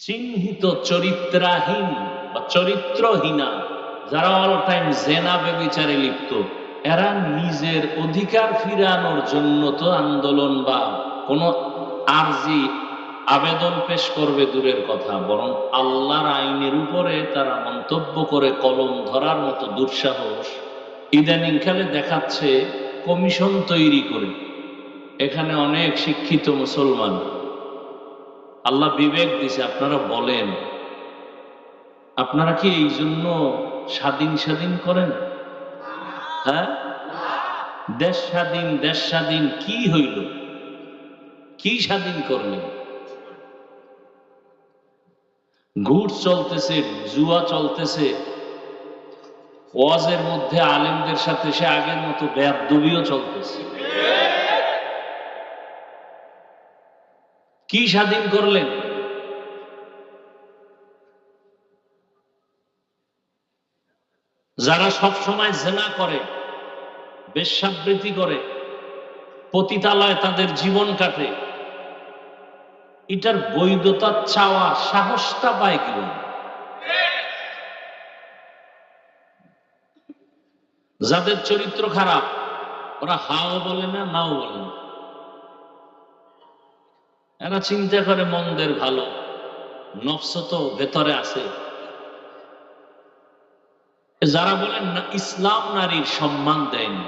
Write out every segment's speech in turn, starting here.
চিহ্নিত চরিত্রাহীন বা চরিত্রহীনা, যারা অল টাইম জেনা বেবিচারে লিপ্ত, এরা নিজের অধিকার ফিরানোর জন্য তো আন্দোলন বা কোন আরজি আবেদন পেশ করবে দূরের কথা, বরং আল্লাহর আইনের উপরে তারা মন্তব্য করে কলম ধরার মতো দুঃসাহস ইদানিং কালে দেখাচ্ছে কমিশন তৈরি করে। এখানে অনেক শিক্ষিত মুসলমান আল্লাহ বিবেক দিছে, আপনারা বলেন। আপনারা কি এই জন্য স্বাধীন স্বাধীন করেন? হ্যাঁ? দেশ স্বাধীন দেশ স্বাধীন, কি হইল? কি স্বাধীন করলেন? ঘুট চলতেছে, জুয়া চলতেছে। ওয়াজের মধ্যে আলেমদের সাথে সে আগের মতো বেয়াদবিও চলতেছে। কি স্বাধীন করলেন? যারা সব সময় জেনা করে, বেশ্যাবৃত্তি করে, পতিতালয় তাদের জীবন কাটে, এটার বৈধতা চাওয়া, সাহসটা পায় কীভাবে যাদের চরিত্র খারাপ, ওরা হাও বলে না, নাও বলে না। এরা চিন্তা করে মন্দের ভালো। নফস তো ভেতরে আছে। যারা বলেন না, ইসলাম নারীর সম্মান দেয়নি,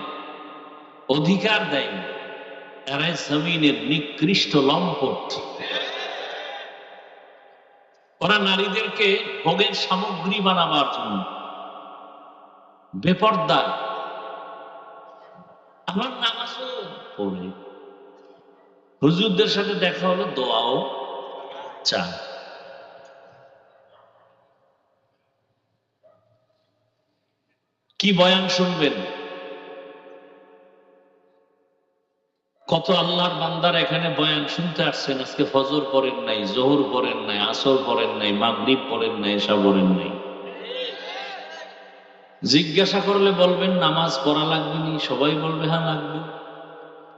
অধিকার দেয়নি, এরাই জমিনের নিকৃষ্ট লম্পট। ওরা নারীদেরকে ভোগের সামগ্রী বানাবার জন্য বেপর্দা আমার নামাজও পড়ে। হুজুরদের সাথে দেখা হলো, দোয়াও চান। কি বয়ান শুনবেন? কত আল্লাহর বান্দার এখানে বয়ান শুনতে আসছেন, আজকে ফজর পড়েন নাই, জোহর পড়েন নাই, আসর পড়েন নাই, মাগরিব পড়েন নাই এসা পড়েন নাই। জিজ্ঞাসা করলে বলবেন, নামাজ পড়া লাগবে নি? সবাই বলবে হ্যাঁ লাগবে।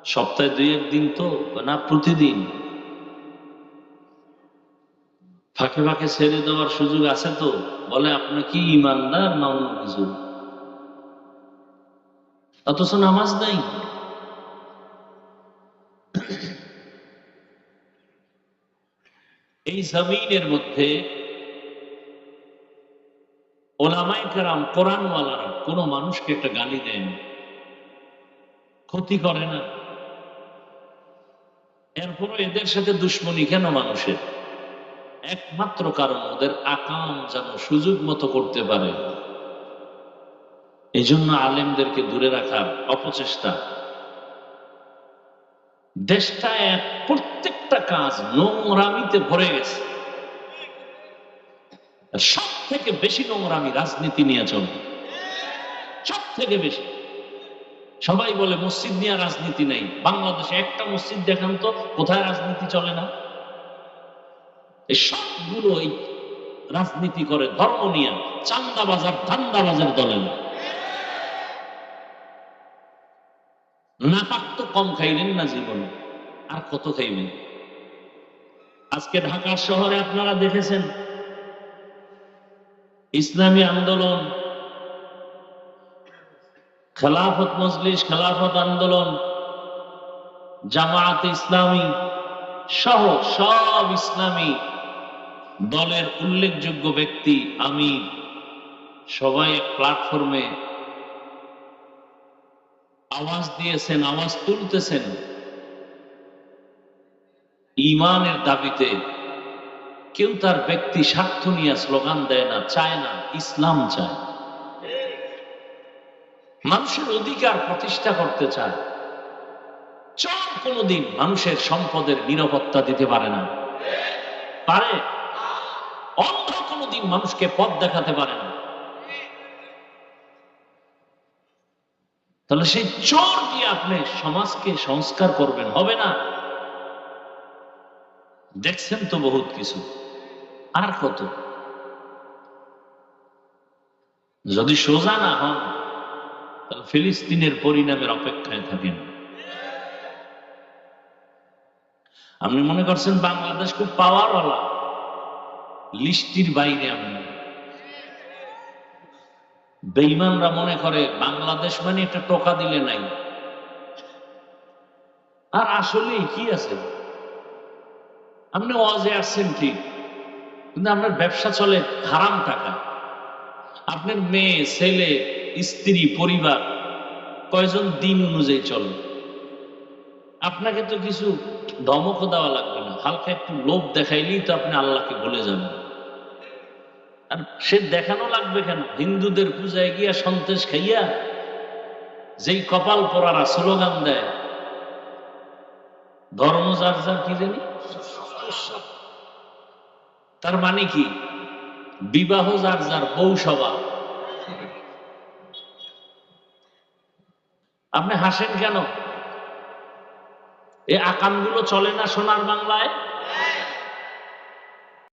সপ্তাহে দুই একদিন তো, না প্রতিদিন। ফাঁকে ফাঁকে ছেড়ে দেওয়ার সুযোগ আছে তো? বলে আপনি কি ইমানদার না অন্য কিছু? অথচ নামাজ নাই। এই জমিনের মধ্যে ওলামাই কারাম, কোরআনওয়ালারা কোনো মানুষকে একটা গালি দেয় না। ক্ষতি করে না। এরপরও এদের সাথে দুশ্মনী কেন মানুষের? একমাত্র কারণ ওদের আকাম যেন সুযোগ মতো করতে পারে। এই জন্য আলেমদেরকে দূরে রাখার অপচেষ্টা। দেশটা এক প্রত্যেকটা কাজ নোংরামিতে ভরে গেছে। সব থেকে বেশি নোংরামি রাজনীতি নিয়ে চলে। সব থেকে বেশি। সবাই বলে মসজিদ নিয়ে রাজনীতি নেই। বাংলাদেশে একটা মসজিদ দেখান তো, কোথায় রাজনীতি চলে না? এই সবগুলো এই রাজনীতি করে, ধর্ম নিয়ে, চান্দাবাজার, ধান্দাবাজের দলে না। নাপাক তো কম খাইলেন না জীবনে, আর কত খাইবেন? আজকে ঢাকার শহরে আপনারা দেখেছেন, ইসলামী আন্দোলন খেলাফত মজলিস, খেলাফত আন্দোলন, জামায়াত ইসলামী সহ সব ইসলামী দলের উল্লেখযোগ্য ব্যক্তি আমি সবাই এক প্ল্যাটফর্মে আওয়াজ দিয়েছেন, আওয়াজ তুলতেছেন। ইমানের দাবিতে কেউ তার ব্যক্তি স্বার্থ নিয়ে স্লোগান দেয় না, চায় না, ইসলাম চায়। মানুষের অধিকার প্রতিষ্ঠা করতে চায়। চর কোনদিন মানুষের সম্পদের নিরাপত্তা দিতে পারে না। পারে। অন্ধ কোনদিন মানুষকে পথ দেখাতে পারে না। তাহলে সেই চোর দিয়ে আপনি সমাজকে সংস্কার করবেন, হবে না? দেখছেন তো বহুত কিছু। আর কত? যদি সোজা না তাহলে ফিলিস্তিনের পরিণামের অপেক্ষায় থাকেন। আপনি মনে করছেন বাংলাদেশ খুব পাওয়ারওয়ালা লিস্টির বাইরে আমি বেইমানরা মনে করে, বাংলাদেশ মানে একটা টোকা দিলে নাই। আর আসলে কি আছে? আপনি অজে আসছেন ঠিক, কিন্তু আপনার ব্যবসা চলে হারাম টাকা। আপনার মেয়ে, ছেলে স্ত্রী, পরিবার, কয়জন দিন অনুযায়ী চলে আপনাকে তো কিছু ধমকও দেওয়া লাগবে না। হালকা একটু লোভ দেখাইলেই তো আপনি আল্লাহকে ভুলে যাবেন। আর সে দেখানো লাগবে কেন? হিন্দুদের পূজায় গিয়া সন্তেষ খাইয়া যেই কপাল পরারা স্লোগান দেয়, ধর্ম যার যার কি জানি? তার মানে কি? বিবাহ যার যার পৌসভা আপনি হাসেন কেন? এই আকামগুলো চলে না সোনার বাংলায়?